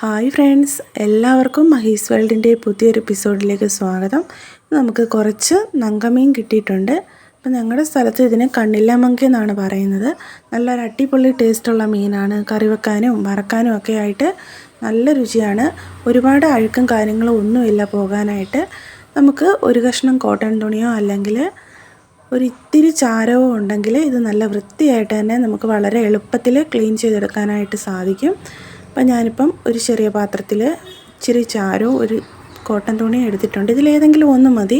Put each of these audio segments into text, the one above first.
Hi friends എല്ലാവർക്കും മഹീസ് വേൾഡിന്റെ പുതിയൊരു എപ്പിസോഡിലേക്ക് സ്വാഗതം. നമുക്ക് കുറച്ച് നങ്കമീൻ കിട്ടിയിട്ടുണ്ട്. അപ്പം ഞങ്ങളുടെ സ്ഥലത്ത് ഇതിന് കണ്ണില്ലാമങ്കി എന്നാണ് പറയുന്നത്. നല്ലൊരു അടിപൊളി ടേസ്റ്റുള്ള മീനാണ്. കറി വെക്കാനും വറക്കാനും ഒക്കെ ആയിട്ട് നല്ല രുചിയാണ്. ഒരുപാട് അഴുക്കും കാര്യങ്ങളും ഒന്നുമില്ല പോകാനായിട്ട്. നമുക്ക് ഒരു കഷ്ണം കോട്ടൺ തുണിയോ അല്ലെങ്കിൽ ഒരു ഇത്തിരി ചാരവും ഉണ്ടെങ്കിൽ ഇത് നല്ല വൃത്തിയായിട്ട് തന്നെ നമുക്ക് വളരെ എളുപ്പത്തിൽ ക്ലീൻ ചെയ്തെടുക്കാനായിട്ട് സാധിക്കും. അപ്പം ഞാനിപ്പം ഒരു ചെറിയ പാത്രത്തിൽ ഇച്ചിരി ചാരവും ഒരു കോട്ടൺ തുണി എടുത്തിട്ടുണ്ട്. ഇതിലേതെങ്കിലും ഒന്ന് മതി.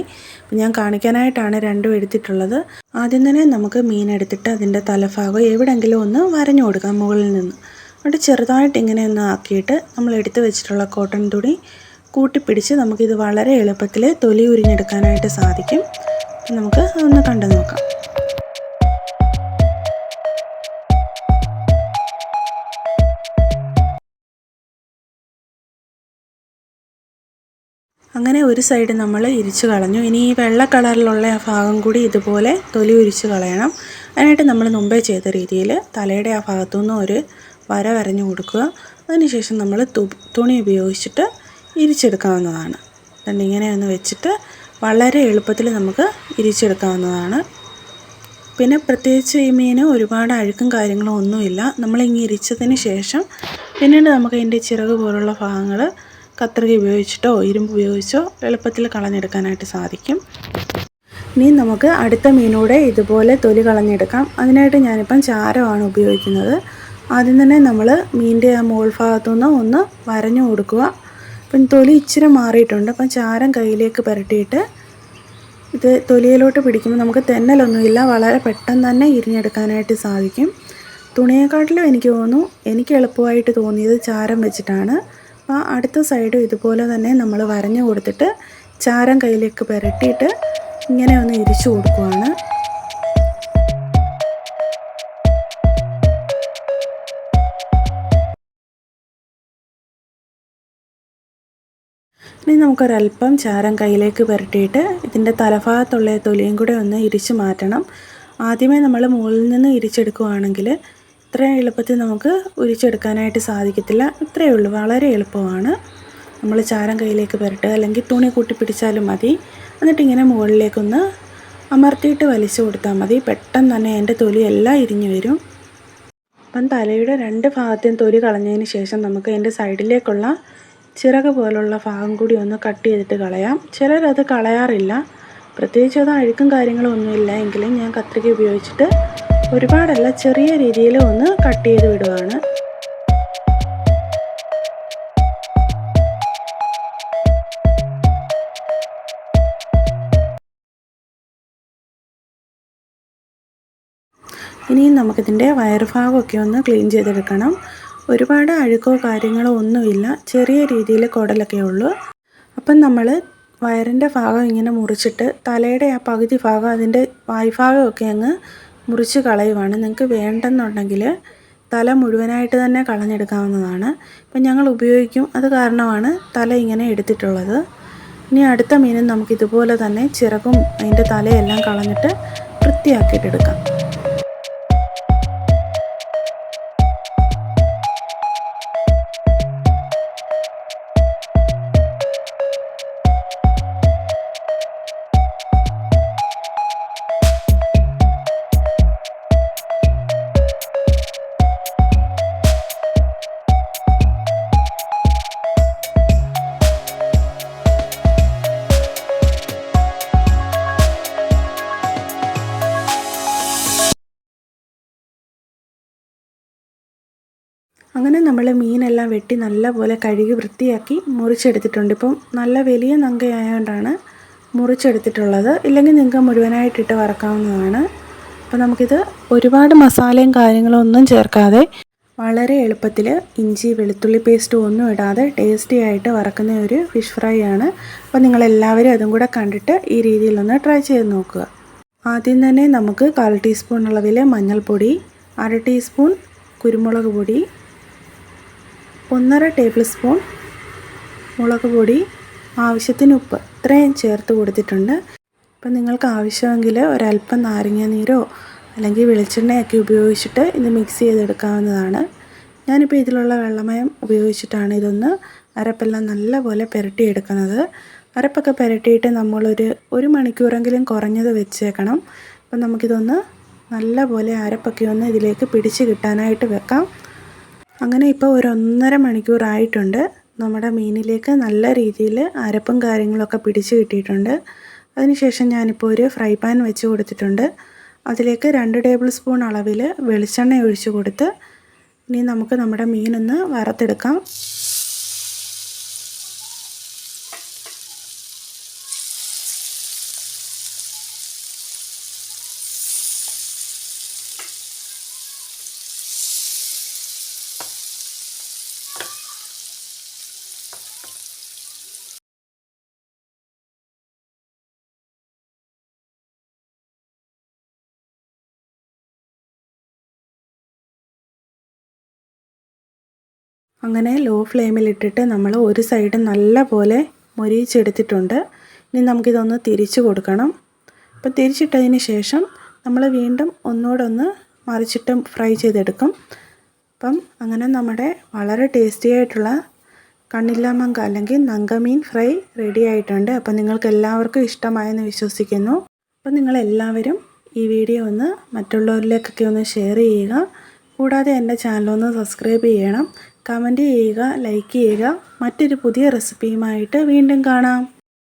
ഞാൻ കാണിക്കാനായിട്ടാണ് രണ്ടും എടുത്തിട്ടുള്ളത്. ആദ്യം തന്നെ നമുക്ക് മീൻ എടുത്തിട്ട് അതിന്റെ തലഭാഗം എവിടെയെങ്കിലും ഒന്ന് വരഞ്ഞു കൊടുക്കാം മുകളിൽ നിന്ന്. എന്നിട്ട് ചെറുതായിട്ട് ഇങ്ങനെ ഒന്ന് ആക്കിയിട്ട് നമ്മൾ എടുത്ത് വെച്ചിട്ടുള്ള കോട്ടൺ തുണി കൂട്ടിപ്പിടിച്ച് നമുക്കിത് വളരെ എളുപ്പത്തിൽ തൊലി ഉരിഞ്ഞെടുക്കാനായിട്ട് സാധിക്കും. നമുക്ക് ഒന്ന് കണ്ടു നോക്കാം. അങ്ങനെ ഒരു സൈഡ് നമ്മൾ ഇരിച്ച് കളഞ്ഞു. ഇനി ഈ വെള്ള കളറിലുള്ള ആ ഭാഗം കൂടി ഇതുപോലെ തൊലി ഉരിച്ച് കളയണം. അതിനായിട്ട് നമ്മൾ മുമ്പേ ചെയ്ത രീതിയിൽ തലയുടെ ആ ഭാഗത്തുനിന്ന് ഒരു വര വരഞ്ഞു കൊടുക്കുക. അതിനുശേഷം നമ്മൾ തുണി ഉപയോഗിച്ചിട്ട് ഇരിച്ചെടുക്കാവുന്നതാണ്. അതുകൊണ്ട് ഇങ്ങനെ ഒന്ന് വെച്ചിട്ട് വളരെ എളുപ്പത്തിൽ നമുക്ക് ഇരിച്ചെടുക്കാവുന്നതാണ്. പിന്നെ പ്രത്യേകിച്ച് ഈ മീൻ ഒരുപാട് അഴുക്കും കാര്യങ്ങളും ഒന്നുമില്ല. നമ്മളിങ്ങനെ ഇരിച്ചതിന് ശേഷം പിന്നീട് നമുക്ക് അതിന്റെ ചിറക് പോലുള്ള ഭാഗങ്ങൾ കത്രിക ഉപയോഗിച്ചിട്ടോ ഇരുമ്പ് ഉപയോഗിച്ചോ എളുപ്പത്തിൽ കളഞ്ഞെടുക്കാനായിട്ട് സാധിക്കും. ഇനി നമുക്ക് അടുത്ത മീനൂടെ ഇതുപോലെ തൊലി കളഞ്ഞെടുക്കാം. അതിനായിട്ട് ഞാനിപ്പം ചാരമാണ് ഉപയോഗിക്കുന്നത്. ആദ്യം തന്നെ നമ്മൾ മീനിന്റെ ആ മുകൾ ഭാഗത്തുനിന്ന് ഒന്ന് വരഞ്ഞു കൊടുക്കുക. അപ്പം തൊലി ഇച്ചിരി മാറിയിട്ടുണ്ട്. അപ്പം ചാരം കയ്യിലേക്ക് പുരട്ടിയിട്ട് ഇത് തൊലിയിലോട്ട് പിടിക്കുമ്പോൾ നമുക്ക് തെന്നലൊന്നുമില്ല. വളരെ പെട്ടെന്ന് തന്നെ ഇരിഞ്ഞെടുക്കാനായിട്ട് സാധിക്കും. തുണിയെക്കാട്ടിലും എനിക്ക് തോന്നുന്നു എനിക്ക് എളുപ്പമായിട്ട് തോന്നിയത് ചാരം വെച്ചിട്ടാണ്. അപ്പോൾ അടുത്ത സൈഡും ഇതുപോലെ തന്നെ നമ്മൾ വരഞ്ഞു കൊടുത്തിട്ട് ചാരം കയ്യിലേക്ക് പുരട്ടിയിട്ട് ഇങ്ങനെ ഒന്ന് ഇരിച്ചു കൊടുക്കുവാണ്. ഇനി നമുക്കൊരല്പം ചാരം കയ്യിലേക്ക് പുരട്ടിയിട്ട് ഇതിന്റെ തലഭാഗത്തുള്ള തൊലിയും കൂടെ ഒന്ന് ഇരിച്ചു മാറ്റണം. ആദ്യമേ നമ്മൾ മുകളിൽ നിന്ന് ഇരിച്ചെടുക്കുകയാണെങ്കിൽ ഇത്രയും എളുപ്പത്തിൽ നമുക്ക് ഉരിച്ചെടുക്കാനായിട്ട് സാധിക്കത്തില്ല. ഇത്രയേ ഉള്ളൂ. വളരെ എളുപ്പമാണ്. നമ്മൾ ചാരം കയ്യിലേക്ക് പുരട്ടുക അല്ലെങ്കിൽ തുണി കൂട്ടി പിടിച്ചാലും മതി. എന്നിട്ട് ഇങ്ങനെ മുകളിലേക്കൊന്ന് അമർത്തിയിട്ട് വലിച്ചു കൊടുത്താൽ മതി. പെട്ടെന്ന് തന്നെ അതിന്റെ തൊലി എല്ലാം ഇരിഞ്ഞു വരും. അപ്പം തലയുടെ രണ്ട് ഭാഗത്തെയും തൊലി കളഞ്ഞതിന് ശേഷം നമുക്ക് അതിന്റെ സൈഡിലേക്കുള്ള ചിറക് പോലുള്ള ഭാഗം കൂടി ഒന്ന് കട്ട് ചെയ്തിട്ട് കളയാം. ചിലരത് കളയാറില്ല. പ്രത്യേകിച്ച് അത് അഴുക്കും കാര്യങ്ങളും ഒന്നുമില്ല. എങ്കിലും ഞാൻ കത്രിക ഉപയോഗിച്ചിട്ട് ഒരുപാടല്ല ചെറിയ രീതിയിൽ ഒന്ന് കട്ട് ചെയ്ത് വിടുവാണ്. ഇനിയും നമുക്കിതിന്റെ വയറുഭാഗമൊക്കെ ഒന്ന് ക്ലീൻ ചെയ്തെടുക്കണം. ഒരുപാട് അഴുക്കോ കാര്യങ്ങളോ ഒന്നുമില്ല. ചെറിയ രീതിയിൽ കുടലൊക്കെ ഉള്ളൂ. അപ്പം നമ്മൾ വയറിന്റെ ഭാഗം ഇങ്ങനെ മുറിച്ചിട്ട് തലയുടെ ആ പകുതി ഭാഗം അതിന്റെ വായ്ഭാഗമൊക്കെ അങ്ങ് മുറിച്ച് കളയുവാണ്. നിങ്ങൾക്ക് വേണ്ടെന്നുണ്ടെങ്കിൽ തല മുഴുവനായിട്ട് തന്നെ കളഞ്ഞെടുക്കാവുന്നതാണ്. ഇപ്പം ഞങ്ങൾ ഉപയോഗിക്കും. അത് കാരണമാണ് തല ഇങ്ങനെ എടുത്തിട്ടുള്ളത്. ഇനി അടുത്ത മീനും നമുക്ക് ഇതുപോലെ തന്നെ ചിറകും അതിന്റെ തലയെല്ലാം കളഞ്ഞിട്ട് വൃത്തിയാക്കിയിട്ടെടുക്കാം അങ്ങനെ നമ്മൾ മീനെല്ലാം വെട്ടി നല്ലപോലെ കഴുകി വൃത്തിയാക്കി മുറിച്ചെടുത്തിട്ടുണ്ട്. ഇപ്പം നല്ല വലിയ നങ്കയായതുകൊണ്ടാണ് മുറിച്ചെടുത്തിട്ടുള്ളത്. ഇല്ലെങ്കിൽ നിങ്ങൾക്ക് മുഴുവനായിട്ടിട്ട് വറക്കാവുന്നതാണ്. അപ്പോൾ നമുക്കിത് ഒരുപാട് മസാലയും കാര്യങ്ങളും ഒന്നും ചേർക്കാതെ വളരെ എളുപ്പത്തിൽ ഇഞ്ചി വെളുത്തുള്ളി പേസ്റ്റ് ഒന്നും ഇടാതെ ടേസ്റ്റി ആയിട്ട് വറക്കുന്ന ഒരു ഫിഷ് ഫ്രൈ ആണ്. അപ്പോൾ നിങ്ങളെല്ലാവരും അതും കൂടെ കണ്ടിട്ട് ഈ രീതിയിലൊന്ന് ട്രൈ ചെയ്ത് നോക്കുക. ആദ്യം തന്നെ നമുക്ക് കാൽ ടീസ്പൂൺ അളവിൽ മഞ്ഞൾപ്പൊടി അര ടീസ്പൂൺ കുരുമുളക് പൊടി ഒന്നര ടേബിൾ സ്പൂൺ മുളക് പൊടി ആവശ്യത്തിന് ഉപ്പ്. ഇത്രയും ചേർത്ത് കൊടുത്തിട്ടുണ്ട്. അപ്പം നിങ്ങൾക്ക് ആവശ്യമെങ്കിൽ ഒരല്പം നാരങ്ങ നീരോ അല്ലെങ്കിൽ വെളിച്ചെണ്ണയൊക്കെ ഉപയോഗിച്ചിട്ട് ഇത് മിക്സ് ചെയ്തെടുക്കാവുന്നതാണ്. ഞാനിപ്പോൾ ഇതിലുള്ള വെള്ളമയം ഉപയോഗിച്ചിട്ടാണ് ഇതൊന്ന് അരപ്പെല്ലാം നല്ലപോലെ പുരട്ടിയെടുക്കുന്നത്. അരപ്പൊക്കെ പുരട്ടിയിട്ട് നമ്മളൊരു ഒരു മണിക്കൂറെങ്കിലും കുറഞ്ഞത് വെച്ചേക്കണം. അപ്പം നമുക്കിതൊന്ന് നല്ലപോലെ അരപ്പൊക്കെ ഒന്ന് ഇതിലേക്ക് പിടിച്ച് കിട്ടാനായിട്ട് വെക്കാം. അങ്ങനെ ഇപ്പോൾ ഒരു ഒന്നര മണിക്കൂറായിട്ടുണ്ട്. നമ്മുടെ മീനിലേക്ക് നല്ല രീതിയിൽ അരപ്പും കാര്യങ്ങളൊക്കെ പിടിച്ച് കിട്ടിയിട്ടുണ്ട്. അതിനുശേഷം ഞാനിപ്പോൾ ഒരു ഫ്രൈ പാൻ വെച്ച് കൊടുത്തിട്ടുണ്ട്. അതിലേക്ക് രണ്ട് ടേബിൾ സ്പൂൺ അളവിൽ വെളിച്ചെണ്ണ ഒഴിച്ച് കൊടുത്ത് ഇനി നമുക്ക് നമ്മുടെ മീനൊന്ന് വറുത്തെടുക്കാം. അങ്ങനെ ലോ ഫ്ലെയിമിലിട്ടിട്ട് നമ്മൾ ഒരു സൈഡ് നല്ല പോലെ മൊരിയിച്ചെടുത്തിട്ടുണ്ട്. ഇനി നമുക്കിതൊന്ന് തിരിച്ചു കൊടുക്കണം. അപ്പോൾ തിരിച്ചിട്ടതിന് ശേഷം നമ്മൾ വീണ്ടും ഒന്നുകൂടെ ഒന്ന് മറിച്ചിട്ട് ഫ്രൈ ചെയ്തെടുക്കും. അപ്പം അങ്ങനെ നമ്മുടെ വളരെ ടേസ്റ്റി ആയിട്ടുള്ള കണ്ണില്ലാമങ്ക അല്ലെങ്കിൽ നങ്കമീൻ ഫ്രൈ റെഡി ആയിട്ടുണ്ട്. അപ്പം നിങ്ങൾക്ക് എല്ലാവർക്കും ഇഷ്ടമായെന്ന് വിശ്വസിക്കുന്നു. അപ്പം നിങ്ങളെല്ലാവരും ഈ വീഡിയോ ഒന്ന് മറ്റുള്ളവരിലേക്കൊക്കെ ഒന്ന് ഷെയർ ചെയ്യുക. കൂടാതെ എന്റെ ചാനലൊന്ന് സബ്സ്ക്രൈബ് ചെയ്യണം. കമന്റ് ചെയ്യുക ലൈക്ക് ചെയ്യുക. മറ്റൊരു പുതിയ റെസിപ്പിയുമായിട്ട് വീണ്ടും കാണാം.